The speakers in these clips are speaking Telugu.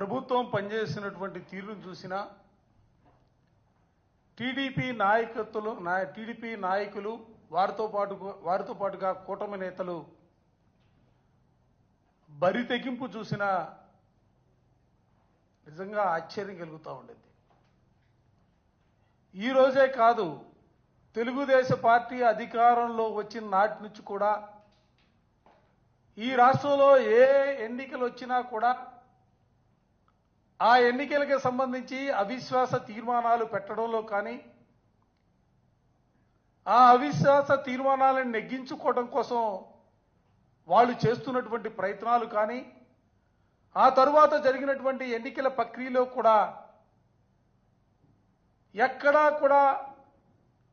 ప్రభుత్వం పనిచేసినటువంటి తీరును చూసినా టీడీపీ నాయకత్వలు టీడీపీ నాయకులు వారితో పాటు వారితో పాటుగా కూటమి నేతలు బరి తెగింపు చూసినా నిజంగా ఆశ్చర్యం కలుగుతూ ఉండేది. ఈ రోజే కాదు తెలుగుదేశ పార్టీ అధికారంలో వచ్చిన నాటి నుంచి కూడా ఈ రాష్ట్రంలో ఏ ఎన్నికలు వచ్చినా కూడా ఆ ఎన్నికలకు సంబంధించి అవిశ్వాస తీర్మానాలు పెట్టడంలో కానీ ఆ అవిశ్వాస తీర్మానాలను నెగ్గించుకోవడం కోసం వాళ్ళు చేస్తున్నటువంటి ప్రయత్నాలు కానీ ఆ తరువాత జరిగినటువంటి ఎన్నికల ప్రక్రియలో కూడా ఎక్కడా కూడా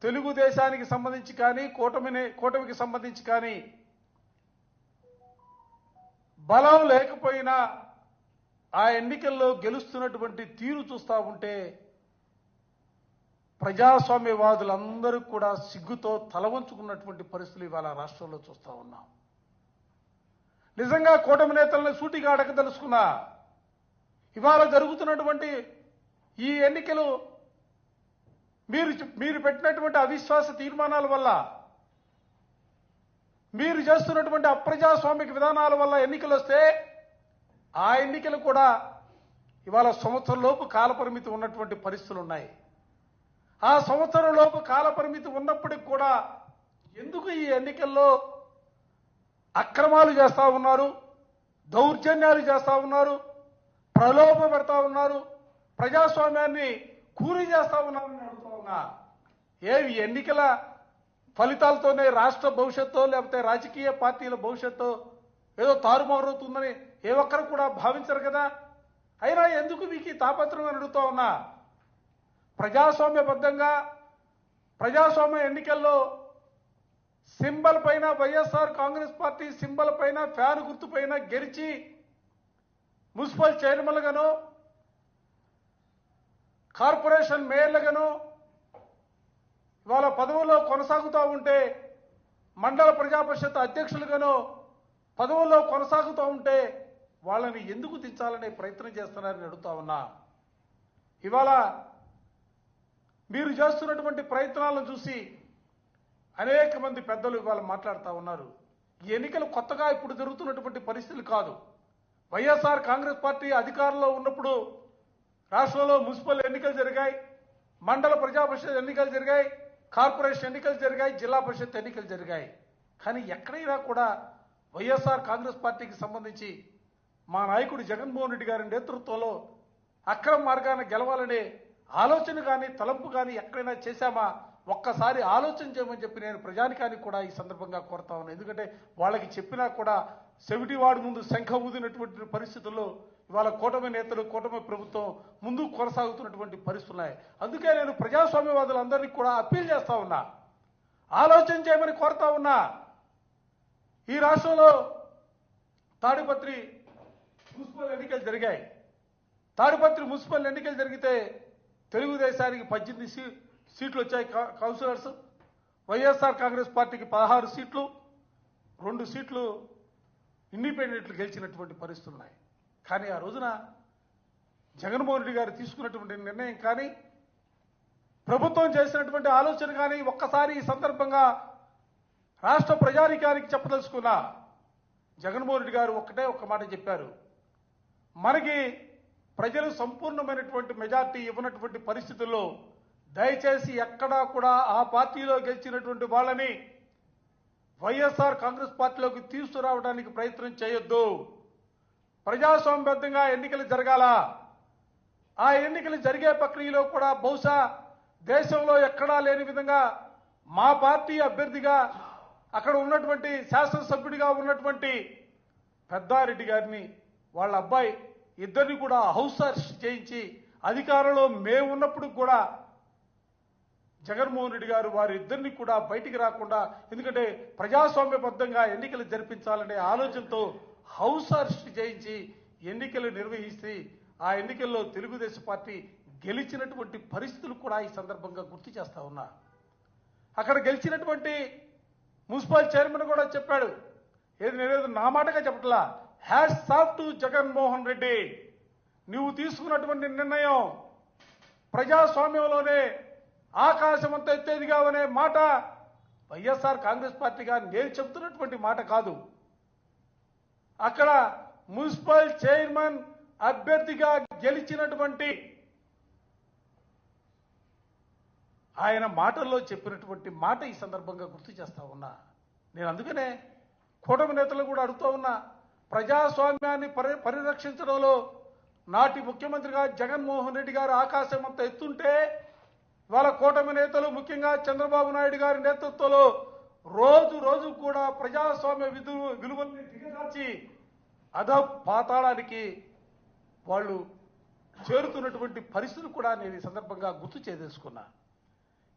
తెలుగుదేశానికి సంబంధించి కానీ కూటమిని కూటమికి సంబంధించి కానీ బలం లేకపోయినా ఆ ఎన్నికల్లో గెలుస్తున్నటువంటి తీరు చూస్తా ఉంటే ప్రజాస్వామ్యవాదులందరూ కూడా సిగ్గుతో తల వంచుకున్నటువంటి పరిస్థితులు ఇవాళ రాష్ట్రంలో చూస్తా ఉన్నాం. నిజంగా కూటమి నేతలను సూటిగా అడగదలుచుకున్నా ఇవాళ జరుగుతున్నటువంటి ఈ ఎన్నికలు మీరు మీరు పెట్టినటువంటి అవిశ్వాస తీర్మానాల వల్ల మీరు చేస్తున్నటువంటి అప్రజాస్వామిక విధానాల వల్ల ఎన్నికలు వస్తే ఆ ఎన్నికలు కూడా ఇవాళ సంవత్సరంలోపు కాలపరిమితి ఉన్నటువంటి పరిస్థితులు ఉన్నాయి. ఆ సంవత్సరంలోపు కాలపరిమితి ఉన్నప్పటికి కూడా ఎందుకు ఈ ఎన్నికల్లో అక్రమాలు చేస్తూ ఉన్నారు దౌర్జన్యాలు చేస్తూ ఉన్నారు ప్రలోభ పెడతా ఉన్నారు ప్రజాస్వామ్యాన్ని కూలీ చేస్తూ ఉన్నారని అడుగుతా ఉన్నా? ఏవి ఎన్నికల ఫలితాలతోనే రాష్ట్ర భవిష్యత్తు లేకపోతే రాజకీయ పార్టీల భవిష్యత్తు ఏదో తారుమారవుతుందని ఏ ఒక్కరు కూడా భావించరు కదా? అయినా ఎందుకు మీకు ఈ తాపత్రం అని అడుగుతా ఉన్నా? ప్రజాస్వామ్యబద్ధంగా ప్రజాస్వామ్య ఎన్నికల్లో సింబల్ పైన వైఎస్ఆర్ కాంగ్రెస్ పార్టీ సింబల్ పైన ఫ్యాన్ గుర్తు పైన గెలిచి మున్సిపల్ చైర్మన్లుగాను కార్పొరేషన్ మేయర్లుగాను ఇవాళ పదవుల్లో కొనసాగుతూ ఉంటే మండల ప్రజా పరిషత్ అధ్యక్షులుగాను పదవుల్లో కొనసాగుతూ ఉంటే వాళ్ళని ఎందుకు దించాలనే ప్రయత్నం చేస్తున్నారని అడుగుతా ఉన్నా. ఇవాళ మీరు చేస్తున్నటువంటి ప్రయత్నాలను చూసి అనేక మంది పెద్దలు ఇవాళ మాట్లాడుతూ ఉన్నారు. ఈ ఎన్నికలు కొత్తగా ఇప్పుడు జరుగుతున్నటువంటి పరిస్థితులు కాదు. వైఎస్ఆర్ కాంగ్రెస్ పార్టీ అధికారంలో ఉన్నప్పుడు రాష్ట్రంలో మున్సిపల్ ఎన్నికలు జరిగాయి మండల ప్రజా పరిషత్ ఎన్నికలు జరిగాయి కార్పొరేషన్ ఎన్నికలు జరిగాయి జిల్లా పరిషత్ ఎన్నికలు జరిగాయి. కానీ ఎక్కడైనా కూడా వైఎస్ఆర్ కాంగ్రెస్ పార్టీకి సంబంధించి మా నాయకుడు జగన్మోహన్ రెడ్డి గారి నేతృత్వంలో అక్రమ మార్గాన్ని గెలవాలనే ఆలోచన కానీ తలంపు కానీ ఎక్కడైనా చేశామా? ఒక్కసారి ఆలోచన చేయమని చెప్పి నేను ప్రజానికానికి కూడా ఈ సందర్భంగా కోరుతా ఉన్నాను ఎందుకంటే వాళ్ళకి చెప్పినా కూడా సెవిటివాడు ముందు శంఖ ఊదినటువంటి పరిస్థితుల్లో ఇవాళ కూటమి నేతలు కూటమి ప్రభుత్వం ముందుకు కొనసాగుతున్నటువంటి పరిస్థితులు ఉన్నాయి అందుకే నేను ప్రజాస్వామ్యవాదులందరినీ కూడా అప్పీల్ చేస్తా ఉన్నా. ఆలోచన చేయమని కోరుతా ఉన్నా. ఈ రాష్ట్రంలో తాడిపత్రి మున్సిపల్ ఎన్నికలు జరిగాయి. తాడిపత్రి మున్సిపల్ ఎన్నికలు జరిగితే తెలుగుదేశానికి పద్దెనిమిది సీ సీట్లు వచ్చాయి కౌన్సిలర్స్. వైఎస్ఆర్ కాంగ్రెస్ పార్టీకి పదహారు సీట్లు రెండు సీట్లు ఇండిపెండెంట్లు గెలిచినటువంటి పరిస్థితులు ఉన్నాయి. కానీ ఆ రోజున జగన్మోహన్ రెడ్డి గారు తీసుకున్నటువంటి నిర్ణయం కానీ ప్రభుత్వం చేసినటువంటి ఆలోచన కానీ ఒక్కసారి ఈ సందర్భంగా రాష్ట్ర ప్రజానికానికి చెప్పదలుచుకున్నా జగన్మోహన్ రెడ్డి గారు ఒక్కటే ఒక్క మాట చెప్పారు. మనకి ప్రజలు సంపూర్ణమైనటువంటి మెజార్టీ ఇవ్వనటువంటి పరిస్థితుల్లో దయచేసి ఎక్కడా కూడా ఆ పార్టీలో గెలిచినటువంటి వాళ్ళని వైఎస్ఆర్ కాంగ్రెస్ పార్టీలోకి తీసుకురావడానికి ప్రయత్నం చేయొద్దు. ప్రజాస్వామ్యబద్ధంగా ఎన్నికలు జరగాల. ఆ ఎన్నికలు జరిగే ప్రక్రియలో కూడా బహుశా దేశంలో ఎక్కడా లేని విధంగా మా పార్టీ అభ్యర్థిగా అక్కడ ఉన్నటువంటి శాసనసభ్యుడిగా ఉన్నటువంటి పెద్దారెడ్డి గారిని వాళ్ళ అబ్బాయి ఇద్దరిని కూడా హౌస్ అరెస్ట్ చేయించి అధికారంలో మేము ఉన్నప్పుడు కూడా జగన్మోహన్ రెడ్డి గారు వారిద్దరిని కూడా బయటికి రాకుండా ఎందుకంటే ప్రజాస్వామ్యబద్ధంగా ఎన్నికలు జరిపించాలనే ఆలోచనతో హౌస్ అరెస్ట్ చేయించి ఎన్నికలు నిర్వహిస్తే ఆ ఎన్నికల్లో తెలుగుదేశం పార్టీ గెలిచినటువంటి పరిస్థితులు కూడా ఈ సందర్భంగా గుర్తు చేస్తా ఉన్నా. అక్కడ గెలిచినటువంటి మున్సిపల్ చైర్మన్ కూడా చెప్పాడు ఏది నేనేదో నా మాటగా చెప్పట్లా? Hats off to Jaganmohan Reddy. నువ్వు తీసుకున్నటువంటి నిర్ణయం ప్రజాస్వామ్యంలోనే ఆకాశం అంత ఎత్తేదిగా అనే మాట వైఎస్ఆర్ కాంగ్రెస్ పార్టీగా నేను చెబుతున్నటువంటి మాట కాదు. అక్కడ మున్సిపల్ చైర్మన్ అభ్యర్థిగా గెలిచినటువంటి ఆయన మాటల్లో చెప్పినటువంటి మాట ఈ సందర్భంగా గుర్తు చేస్తా ఉన్నా. నేను అందుకనే కూటమి నేతలు కూడా అడుగుతూ ఉన్నా. ప్రజాస్వామ్యాన్ని పరి పరిరక్షించడంలో నాటి ముఖ్యమంత్రిగా జగన్మోహన్ రెడ్డి గారు ఆకాశం అంత ఎత్తుంటే వాళ్ళ కూటమి నేతలు ముఖ్యంగా చంద్రబాబు నాయుడు గారి నేతృత్వంలో రోజు రోజు కూడా ప్రజాస్వామ్య విధు విలువల్ని దిగదార్చి అధ పాతాళానికి వాళ్ళు చేరుతున్నటువంటి పరిస్థితులు కూడా నేను ఈ సందర్భంగా గుర్తు చేసేసుకున్నా.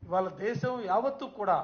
ఇవాళ దేశం యావత్తు కూడా